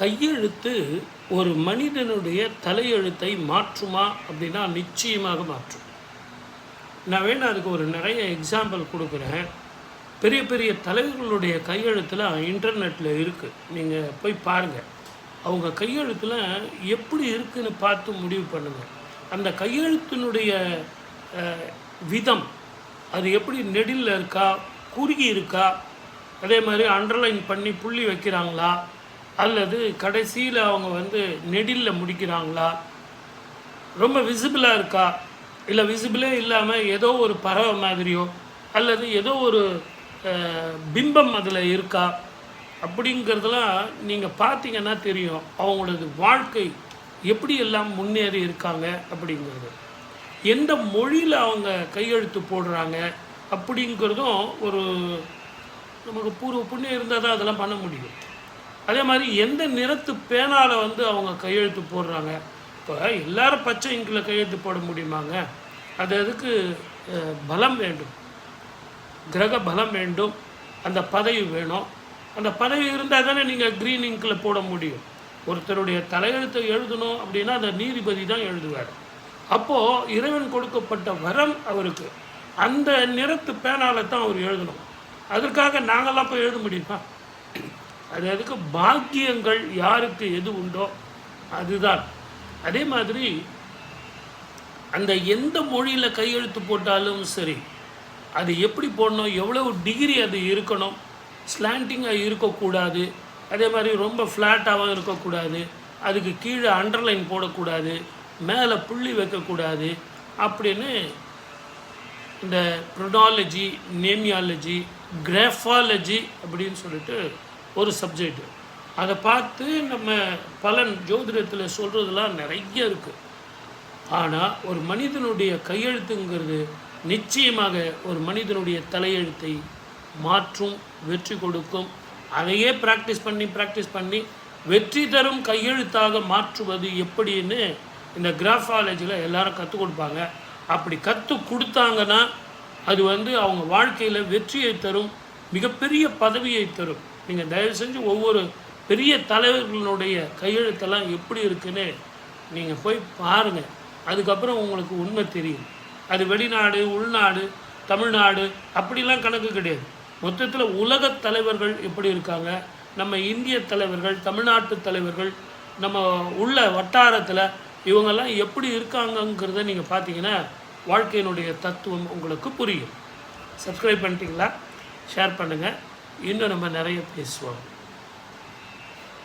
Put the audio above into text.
கையெழுத்து ஒரு மனிதனுடைய தலையெழுத்தை மாற்றுமா அப்படின்னா நிச்சயமாக மாற்றும். நான் வேணா அதுக்கு ஒரு நிறைய எக்ஸாம்பிள் கொடுக்குறேன். பெரிய பெரிய தலைவர்களுடைய கையெழுத்தில் இன்டர்நெட்டில் இருக்குது நீங்கள் போய் பாருங்கள் அவங்க கையெழுத்தில் எப்படி இருக்குதுன்னு பார்த்து முடிவு பண்ணுங்கள் அந்த கையெழுத்தினுடைய விதம் அது எப்படி நெடில் இருக்கா குறுகி இருக்கா அதே மாதிரி அண்டர்லைன் பண்ணி புள்ளி வைக்கிறாங்களா அல்லது கடைசியில் அவங்க வந்து நெடிலில் முடிக்கிறாங்களா? ரொம்ப விசிபிளாக இருக்கா? இல்லை விசிபிளே இல்லாமல் ஏதோ ஒரு பறவை மாதிரியோ அல்லது ஏதோ ஒரு பிம்பம் அதில் இருக்கா? அப்படிங்கிறதெல்லாம் நீங்கள் பார்த்தீங்கன்னா தெரியும். அவங்களது வாழ்க்கை எப்படி எல்லாம் முன்னேறி இருக்காங்க அப்படிங்கிறது. எந்த மொழியில் அவங்க கையெழுத்து போடுறாங்க அப்படிங்கிறதும் ஒரு நமக்கு பூர்வ புண்ணியம் இருந்தால் தான் அதெல்லாம் பண்ண முடியும். அதே மாதிரி எந்த நிறத்து பேனாவில் வந்து அவங்க கையெழுத்து போடுறாங்க? இப்போ எல்லாரும் பச்சை இங்கில் கையெழுத்து போட முடியுமாங்க? அது அதுக்கு பலம் வேண்டும். கிரக பலம் வேண்டும். அந்த பதவி வேணும். அந்த பதவி இருந்தால் தானே நீங்கள் க்ரீன் இங்கில் போட முடியும். ஒருத்தருடைய தலையெழுத்தை எழுதணும் அப்படின்னா அந்த நீதிபதி தான் எழுதுவார். அப்போது இறைவன் கொடுக்கப்பட்ட வரம் அவருக்கு. அந்த நிறத்து பேனால தான் அவர் எழுதணும். அதற்காக நாங்களாம் போய் எழுத முடியுமா? அது அதுக்கு பாக்கியங்கள் யாருக்கு எது உண்டோ அதுதான். அதே மாதிரி அந்த எந்த மொழியில் கையெழுத்து போட்டாலும் சரி அது எப்படி போடணும் எவ்வளவு டிகிரி அது இருக்கணும் ஸ்லாண்டிங்காக இருக்கக்கூடாது அதே மாதிரி ரொம்ப ஃப்ளாட்டாகவும் இருக்கக்கூடாது அதுக்கு கீழே அண்டர்லைன் போடக்கூடாது மேலே புள்ளி வைக்கக்கூடாது அப்படின்னு இந்த ப்ரொனாலஜி நேமியாலஜி கிராஃபாலஜி அப்படின்னு சொல்லிட்டு ஒரு சப்ஜெக்ட் அதை பார்த்து நம்ம பலன் ஜோதிடத்தில் சொல்கிறதுலாம் நிறைய இருக்குது ஆனால் ஒரு மனிதனுடைய கையெழுத்துங்கிறது நிச்சயமாக ஒரு மனிதனுடைய தலையெழுத்தை மாற்றும் வெற்றி கொடுக்கும். அதையே ப்ராக்டிஸ் பண்ணி ப்ராக்டிஸ் பண்ணி வெற்றி தரும் கையெழுத்தாக மாற்றுவது எப்படின்னு இந்த கிராஃபாலஜியில் எல்லாரும் கற்றுக் கொடுப்பாங்க. அப்படி கற்றுக் கொடுத்தாங்கன்னா அது வந்து அவங்க வாழ்க்கையில் வெற்றியை தரும் மிகப்பெரிய பதவியை தரும். நீங்கள் தயவு செஞ்சு ஒவ்வொரு பெரிய தலைவர்களுடைய கையெழுத்தெல்லாம் எப்படி இருக்குன்னு நீங்கள் போய் பாருங்கள் அதுக்கப்புறம் உங்களுக்கு உண்மை தெரியும். அது வெளிநாடு உள்நாடு தமிழ்நாடு அப்படிலாம் கணக்கு கிடையாது. மொத்தத்தில் உலக தலைவர்கள் எப்படி இருக்காங்க? நம்ம இந்திய தலைவர்கள் தமிழ்நாட்டு தலைவர்கள் நம்ம உள்ள வட்டாரத்தில் இவங்கெல்லாம் எப்படி இருக்காங்கங்கிறத நீங்கள் பார்த்தீங்கன்னா வாழ்க்கையினுடைய தத்துவம் உங்களுக்கு புரியும். சப்ஸ்கிரைப் பண்ணிட்டீங்களா? ஷேர் பண்ணுங்கள் இன்னும் நம்ம நிறைய பேசுவோம்.